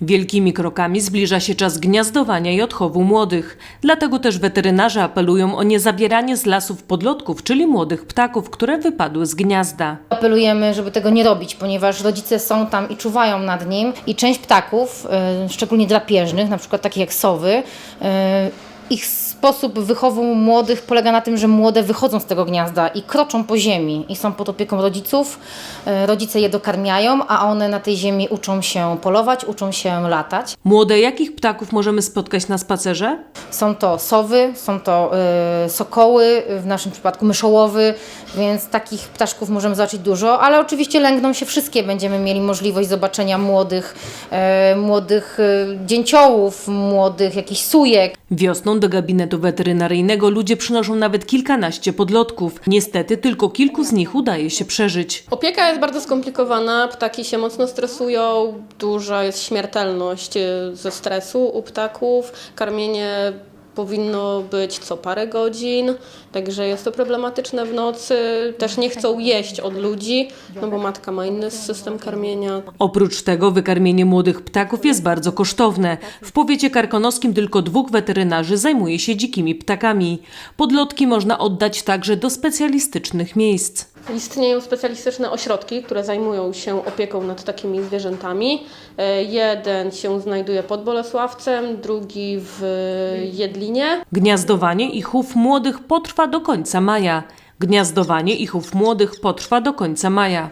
Wielkimi krokami zbliża się czas gniazdowania i odchowu młodych. Dlatego też weterynarze apelują o niezabieranie z lasów podlotków, czyli młodych ptaków, które wypadły z gniazda. Apelujemy, żeby tego nie robić, ponieważ rodzice są tam i czuwają nad nim i część ptaków, y, szczególnie drapieżnych, na przykład takie jak sowy, y, ich sposób wychowu młodych polega na tym, że młode wychodzą z tego gniazda i kroczą po ziemi i są pod opieką rodziców. Y, Rodzice je dokarmiają, a one na tej ziemi uczą się polować, uczą się latać. Młode jakich ptaków możemy spotkać na spacerze? Są to sowy, są to y, sokoły, w naszym przypadku myszołowy, więc takich ptaszków możemy zobaczyć dużo, ale oczywiście lęgną się wszystkie. Będziemy mieli możliwość zobaczenia młodych, y, młodych y, dzięciołów, młodych jakichś sujek. Wiosną do gabinetu weterynaryjnego ludzie przynoszą nawet kilkanaście podlotków. Niestety tylko kilku z nich udaje się przeżyć. Opieka jest bardzo skomplikowana, ptaki się mocno stresują, duża jest śmiertelność y, ze stresu u ptaków. Karmienie powinno być co parę godzin, także jest to problematyczne w nocy. Też nie chcą jeść od ludzi, no bo matka ma inny system karmienia. Oprócz tego wykarmienie młodych ptaków jest bardzo kosztowne. W powiecie karkonoskim tylko dwóch weterynarzy zajmuje się dzikimi ptakami. Podlotki można oddać także do specjalistycznych miejsc. Istnieją specjalistyczne ośrodki, które zajmują się opieką nad takimi zwierzętami. E, Jeden się znajduje pod Bolesławcem, drugi w Jedlinie. Gniazdowanie i chów młodych potrwa do końca maja. Gniazdowanie i chów młodych potrwa do końca maja.